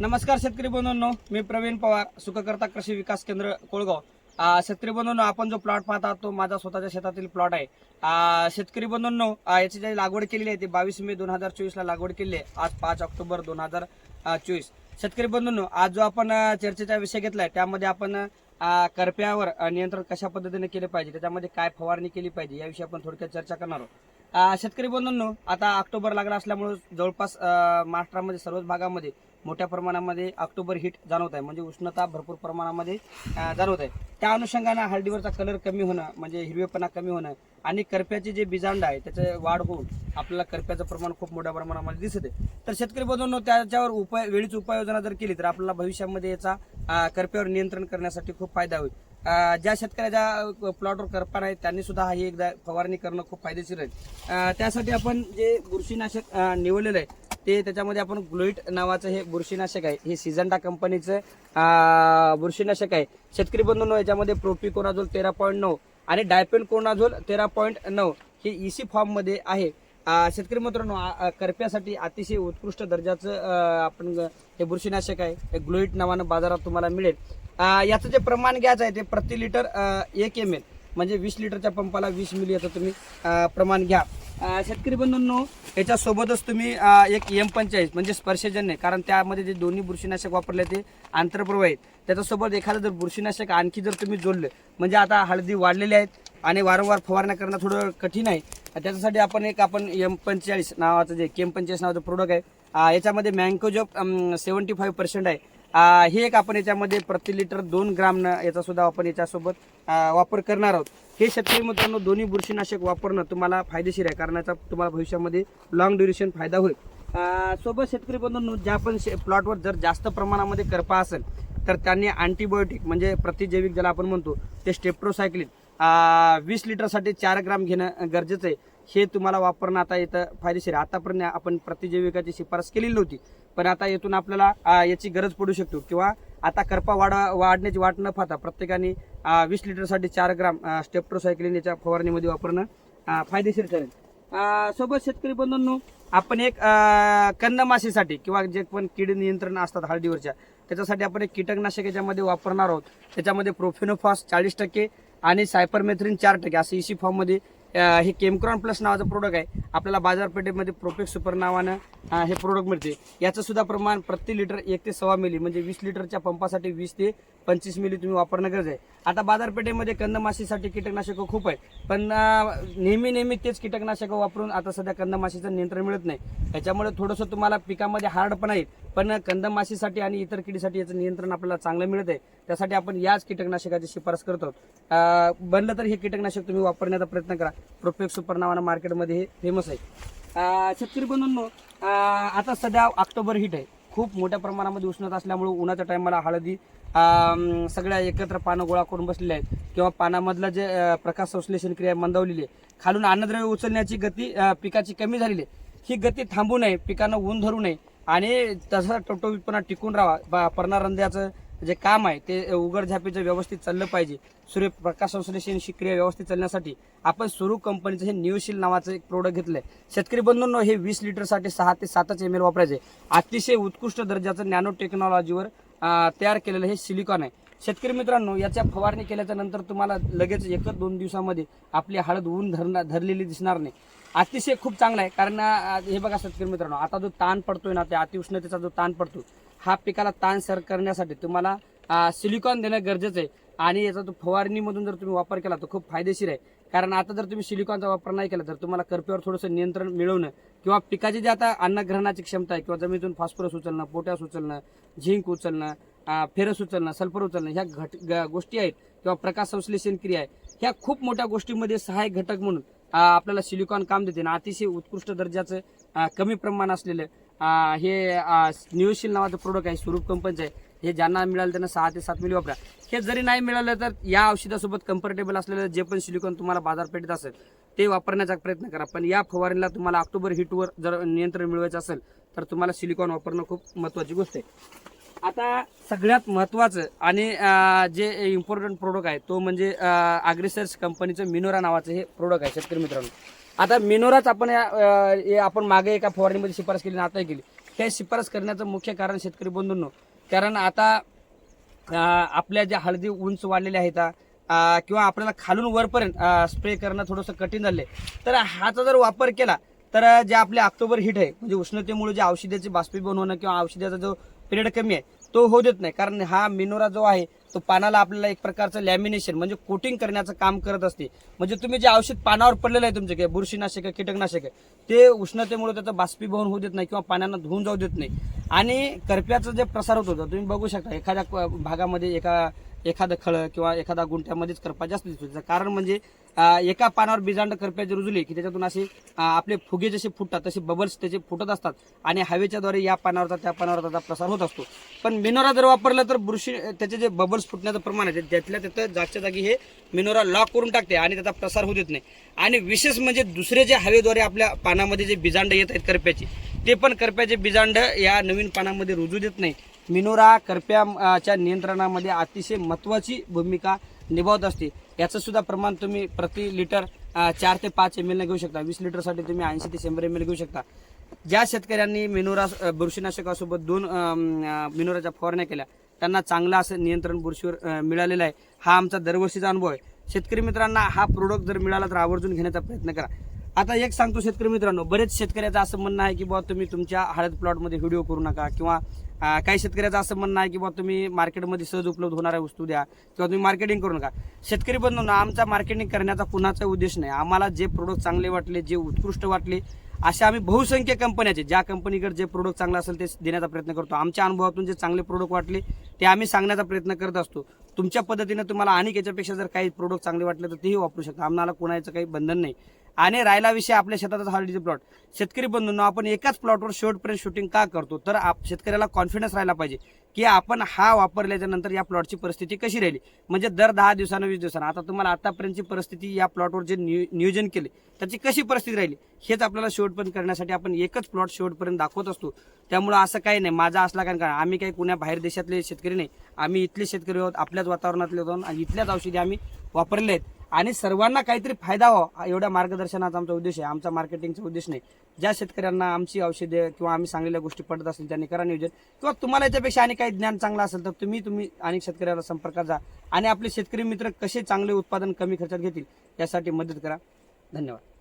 नमस्कार शेतकरी बंधूंनो मी प्रवीण पवार सुखकर्ता कृषी विकास केंद्र कोळगाव. शेतकरी बंधूंनो आपण जो प्लॉट पाहता तो माझा स्वतःच्या शेतातील प्लॉट आहे. शेतकरी बंधूंनो याची जी लागवड केलेली आहे ती बावीस मे दोन हजार चोवीस ला लागवड केली आहे. आज पाच ऑक्टोबर दोन हजार चोवीस. शेतकरी बंधूंनो आज जो आपण चर्चेचा विषय घेतलाय त्यामध्ये आपण करप्यावर नियंत्रण कशा पद्धतीने केले पाहिजे त्याच्यामध्ये काय फवारणी केली पाहिजे याविषयी आपण थोडक्यात चर्चा करणार आहोत. शेतकरी बंधूंनो आता ऑक्टोबर लागला असल्यामुळे जवळपास महाराष्ट्रामध्ये सर्वच भागामध्ये मोठ्या प्रमाणामध्ये ऑक्टोबर हीट जाणवत आहे. म्हणजे उष्णता भरपूर प्रमाणामध्ये जाणवत आहे. त्या अनुषंगानं हळदीवरचा कलर कमी होणं म्हणजे हिरवेपणा कमी होणं आणि करप्याचे जे बीजांड आहे त्याचं वाढ होऊन आपल्याला करप्याचं प्रमाण खूप मोठ्या प्रमाणामध्ये दिसत आहे. तर शेतकरी बंधूंनो त्याच्यावर उपाय वेळीच उपाययोजना जर केली तर आपल्याला भविष्यामध्ये याचा करप्यावर नियंत्रण करण्यासाठी खूप फायदा होईल. ज्या शेतकऱ्याच्या प्लॉटवर करपा नाही त्यांनी सुद्धा ही एकदा फवारणी करणं खूप फायदेशीर आहे. त्यासाठी आपण जे बुरशीनाशक निवडलेलं आहे ते त्याच्यामध्ये आपण ग्लोईट नावाचं हे बुरशीनाशक आहे. हे सिजंटा कंपनीचं बुरशीनाशक आहे. शेतकरी बंधूंनो याच्यामध्ये प्रोपिकोनाझोल तेरा पॉईंट नऊ आणि डायपेन कोनाझोल तेरा पॉईंट नऊ हे इसी फॉर्ममध्ये आहे. शेतकरी मित्रांनो करप्यासाठी अतिशय उत्कृष्ट दर्जाचं आपण हे बुरशीनाशक आहे. हे ग्लोईट नावानं बाजारात तुम्हाला मिळेल. याचं जे प्रमाण घ्यायचं आहे ते प्रति लिटर एक एम एल म्हणजे वीस लिटरच्या पंपाला वीस मिली याचं तुम्ही प्रमाण घ्या. शेतकरी बंधूंनो याच्यासोबतच तुम्ही एक एम पंचेचाळीस म्हणजे स्पर्शजन्य कारण त्यामध्ये जे दोन्ही बुरशीनाशक वापरले ते आंतरप्रवाह आहेत. त्याच्यासोबत एखादं जर बुरशीनाशक आणखी जर तुम्ही जोडलं म्हणजे आता हळदी वाढलेली आहेत आणि वारंवार फवारण्या करणं थोडं कठीण आहे. त्याच्यासाठी आपण एक आपण एम पंचेचाळीस नावाचं जे केम पंचेचाळीस नावाचं प्रोडक्ट आहे याच्यामध्ये मँकोजॉब सेवन्टी फाईव्ह पर्सेंट आहे. हे एक आपण याच्यामध्ये प्रति लिटर दोन ग्राम याचा सुद्धा आपण याच्यासोबत वापर करणार आहोत. हे शेतकरी मित्रांनो दोन्ही बुरशीनाशक वापरणं तुम्हाला फायदेशीर आहे कारण याचा तुम्हाला भविष्यामध्ये लॉंग ड्युरेशन फायदा होईल. सोबत शेतकरी बंधूंनो ज्या पण प्लॉटवर जर जास्त प्रमाणामध्ये करपा असेल तर त्यांनी अँटीबायोटिक म्हणजे प्रतिजैविक ज्याला आपण म्हणतो ते स्टेप्रोसायक्लिन वीस लिटरसाठी चार ग्राम घेणं गरजेचं आहे. हे तुम्हाला वापरणं आता इथं फायदेशीर आहे. आतापर्यंत आपण प्रतिजैविकाची शिफारस केलेली नव्हती. पण आता येथून आपल्याला याची गरज पडू शकतो. किंवा आता करपा वाढ वाढण्याची वाट न पाहता प्रत्येकाने वीस लिटरसाठी चार ग्राम स्टेप्ट्रोसायक्लिन याच्या फवारणीमध्ये वापरणं फायदेशीर ठरेल. सोबत शेतकरी बंधूंनो आपण एक कंदमाशीसाठी किंवा जे पण कीड नियंत्रण असतात हळदीवरच्या त्याच्यासाठी आपण एक कीटकनाशक याच्यामध्ये वापरणार आहोत. त्याच्यामध्ये प्रोफिनोफॉस चाळीस टक्के आणि सायपरमेथ्रिन चार टक्के. असं इसी फॉर्ममध्ये हे केमक्रॉन प्लस नावाचं प्रोडक्ट आहे. आपल्याला बाजारपेठेमध्ये प्रोपेक्स सुपर नावानं हा हे प्रोडक्ट मिळते. याचं सुद्धा प्रमाण प्रति लिटर एक ते सव्वा मिली म्हणजे वीस लिटरच्या पंपासाठी वीस ते पंचवीस मिली तुम्ही वापरणं गरज आहे. आता बाजारपेठेमध्ये कंदमाशीसाठी कीटकनाशकं खूप आहेत. पण नेहमी नेहमी तेच कीटकनाशकं वापरून आता सध्या कंदमाशीचं नियंत्रण मिळत नाही. त्याच्यामुळे थोडंसं तुम्हाला पिकामध्ये हार्ड पण आहे पण कंदमाशीसाठी आणि इतर किडीसाठी याचं नियंत्रण आपल्याला चांगलं मिळत आहे. त्यासाठी आपण याच कीटकनाशकाची शिफारस करतो. बनलं तर हे कीटकनाशक तुम्ही वापरण्याचा प्रयत्न करा. प्रोफेक्स सुपर नावानं मार्केटमध्ये हे फेमस आहे. शेतकरी बंधूंनो आता सध्या ऑक्टोबर हिट आहे. खूप मोठ्या प्रमाणामध्ये उष्णता असल्यामुळे उन्हाच्या टायमाला हळदी सगळ्या एकत्र पानं गोळा करून बसलेले आहेत. किंवा पानामधलं जे प्रकाश संश्लेषण क्रिया मंदावलेली आहे. खालून अन्नद्रव्य उचलण्याची गती पिकाची कमी झालेली आहे. ही गती थांबू नये पिकांना ऊन धरू नये. आणि तसा टवटवीतपणा टिकून राहावा बा- पर्णारंध्याचं जे काम आहे ते उघडझापेचं व्यवस्थित चाललं पाहिजे. सूर्यप्रकाश संश्लेषण क्रिया व्यवस्थित चालण्यासाठी आपण सुरू कंपनीचं हे न्यूशील नावाचं एक प्रोडक्ट घेतलंय. शेतकरी बंधूंनो हे वीस लिटरसाठी सहा ते सातच एम एल वापरायचे अतिशय उत्कृष्ट दर्जाचं नॅनो टेक्नॉलॉजीवर तयार केलेलं हे सिलिकॉन आहे. शेतकरी मित्रांनो याच्या फवारणी केल्याच्यानंतर तुम्हाला लगेच एकच दोन दिवसामध्ये आपली हळद ऊन धरणार धरलेली दिसणार नाही. अतिशय खूप चांगला आहे कारण हे बघा शेतकरी मित्रांनो आता जो ताण पडतोय ना त्या अतिउष्णतेचा जो ताण पडतो हा पिकाला ताण सर करण्यासाठी तुम्हाला सिलिकॉन देणं गरजेचं आहे. आणि याचा तो फवारणीमधून जर तुम्ही वापर केला तर खूप फायदेशीर आहे. कारण आता जर तुम्ही सिलिकॉनचा वापर नाही केला तर तुम्हाला करप्यावर थोडंसं नियंत्रण मिळवणं किंवा पिकाची जी आता अन्नग्रहणाची क्षमता आहे किंवा जमिनीतून फॉस्फरस उचलणं पोट्यास उचलणं झिंक उचलणं फेरस उचलणं सल्फर उचलणं ह्या घट ग- गोष्टी आहेत किंवा प्रकाश संश्लेषण क्रिया आहे ह्या खूप मोठ्या गोष्टींमध्ये सहाय्यक घटक म्हणून आपल्याला सिलिकॉन काम देते. आणि अतिशय उत्कृष्ट दर्जाचं कमी प्रमाण असलेलं हे न्यूशील नावाचं प्रोडक्ट आहे स्वरूप कंपनीचं आहे. हे ज्यांना मिळालं त्यांना सहा ते सात मिली वापरा. हे जरी नाही मिळालं तर या औषधासोबत कम्फर्टेबल असलेलं जे पण सिलिकॉन तुम्हाला बाजारपेठेत असेल ते वापरण्याचा प्रयत्न करा. पण या फवारणीला तुम्हाला ऑक्टोबर हिटवर जर नियंत्रण मिळवायचं असेल तर तुम्हाला सिलिकॉन वापरणं खूप महत्वाची गोष्ट आहे. आता सगळ्यात महत्वाचं आणि जे इम्पॉर्टंट प्रोडक्ट आहे तो म्हणजे अग्रेसर्स कंपनीचं मिनोरा नावाचं हे प्रोडक्ट आहे शेतकरी मित्रांनो. आता मिनोराच आपण या, आपण मागे एका फवारणीमध्ये शिफारस केली आणि आता केली. हे शिफारस करण्याचं मुख्य कारण शेतकरी बंधूंनो. कारण आता आपल्या ज्या हळदी उंच वाढलेल्या आहेत किंवा आपल्याला खालून वरपर्यंत स्प्रे करणं थोडंसं कठीण झाले तर हाचा जर वापर केला तर जे आपले ऑक्टोबर हिट आहे म्हणजे उष्णतेमुळे जे औषधाचे बाष्पीभवन होणं किंवा औषधाचा जो पिरियड कमी आहे तो होऊ देत नाही. कारण हा मिनोरा जो आहे तो पानाला आपल्याला एक प्रकारचं लॅमिनेशन म्हणजे कोटिंग करण्याचं काम करत असते. म्हणजे तुम्ही जे औषध पानावर पडलेलं आहे तुमचे काही बुरशीनाशक आहे कीटकनाशक आहे ते उष्णतेमुळे त्याचं बाष्पीभवन होऊ देत नाही किंवा पाण्यानं धुवून जाऊ देत नाही. आणि करप्याचा जे प्रसार होत होता तुम्ही बघू शकता एखाद्या भागामध्ये एका एखादं खळं किंवा एखाद्या गुंठ्यामध्येच करपा जास्त दिसतो. कारण म्हणजे एका पानावर बिजांड करप्याचे रुजले की त्याच्यातून असे आपले फुगे जसे फुटतात तसे बबल्स त्याचे फुटत असतात आणि हवेच्याद्वारे या पानावरचा त्या पानावर त्याचा प्रसार होत असतो. पण मिनोरा जर वापरला तर बुरशी त्याचे जे बबल्स फुटण्याचं प्रमाण आहे त्यातल्या त्यात जागच्या जागी हे मिनोरा लॉक करून टाकते आणि त्याचा प्रसार होत नाही. आणि विशेष म्हणजे दुसरे जे हवेद्वारे आपल्या पानामध्ये जे बिजांड येत आहेत करप्याचे ते पण करप्याचे बिजांड या नवीन पानामध्ये रुजू देत नाही. मिनोरा करप्याच्या नियंत्रणामध्ये अतिशय महत्वाची भूमिका निभावत असते. याचं सुद्धा प्रमाण तुम्ही प्रति लिटर चार ते पाच एम एलने घेऊ शकता. वीस लिटरसाठी तुम्ही ऐंशी ते शंभर एम एल घेऊ शकता. ज्या शेतकऱ्यांनी मिनोरा बुरशीनाशकासोबत दोन मिनोराच्या फवारण्या केल्या त्यांना चांगलं असं नियंत्रण बुरशीवर मिळालेलं आहे. हा आमचा दरवर्षीचा अनुभव आहे. शेतकरी मित्रांना हा प्रोडक्ट जर मिळाला तर आवर्जून घेण्याचा प्रयत्न करा. आता एक सांगतो शेतकरी मित्रांनो बरेच शेतकऱ्याचं असं म्हणणं आहे की बुवा तुम्ही तुमच्या हळद प्लॉटमध्ये व्हिडिओ करू नका किंवा काही शेतकऱ्याचं असं म्हणणं आहे की बुवा तुम्ही मार्केटमध्ये सहज उपलब्ध होणाऱ्या वस्तू द्या किंवा तुम्ही मार्केटिंग करू नका. शेतकरी बंधूंना आमचा मार्केटिंग करण्याचा कुणाचा उद्देश नाही. आम्हाला जे प्रोडक्ट चांगले वाटले जे उत्कृष्ट वाटले अशा आम्ही बहुसंख्य कंपन्याचे ज्या कंपनीकडे जे प्रोडक्ट चांगलं असेल ते देण्याचा प्रयत्न करतो. आमच्या अनुभवातून जे चांगले प्रोडक्ट वाटले ते आम्ही सांगण्याचा प्रयत्न करत असतो. तुमच्या पद्धतीने तुम्हाला आणि याच्यापेक्षा जर काही प्रोडक्ट चांगले वाटले तर तेही वापरू शकता. आम्हाला कोणाचं काही बंधन नाही. आणि राहिला विषय आपल्या शेताचा हळदीचे प्लॉट शेतकरी बंधूंना आपण एकाच प्लॉटवर शेवटपर्यंत शूटिंग का करतो? तर आप शेतकऱ्याला कॉन्फिडन्स राहिला पाहिजे की आपण हा वापरल्याच्या नंतर या प्लॉटची परिस्थिती कशी राहिली? म्हणजे दर दहा दिवसानं वीस दिवसानं. आता तुम्हाला आतापर्यंतची परिस्थिती या प्लॉटवर जे नियो- नियोजन केले त्याची कशी परिस्थिती राहिली? हेच आपल्याला शेवटपर्यंत करण्यासाठी आपण एकच प्लॉट शेवटपर्यंत दाखवत असतो. त्यामुळे असं काही नाही. माझा असला कारण काय आम्ही काही कुण्या बाहेर देशातले शेतकरी नाही. आम्ही इथले शेतकरी आहोत आपल्याच वातावरणातले आहोत आणि इथल्याच औषधी आम्ही वापरले आहेत आणि सर्वांना काहीतरी फायदा व्हावा हा एवढ्या मार्गदर्शनाचा आमचा उद्देश आहे. आमचा मार्केटिंगचा उद्देश नाही. ज्या शेतकऱ्यांना आमची औषधे किंवा आम्ही सांगलेल्या गोष्टी पडत असतील त्यांनी करा नियोजन. किंवा तुम्हाला याच्यापेक्षा आणि काही ज्ञान चांगलं असेल तर तुम्ही तुम्ही अनेक शेतकऱ्याला संपर्कात जा. आणि आपले शेतकरी मित्र कसे चांगले उत्पादन कमी खर्चात घेतील यासाठी मदत करा. धन्यवाद.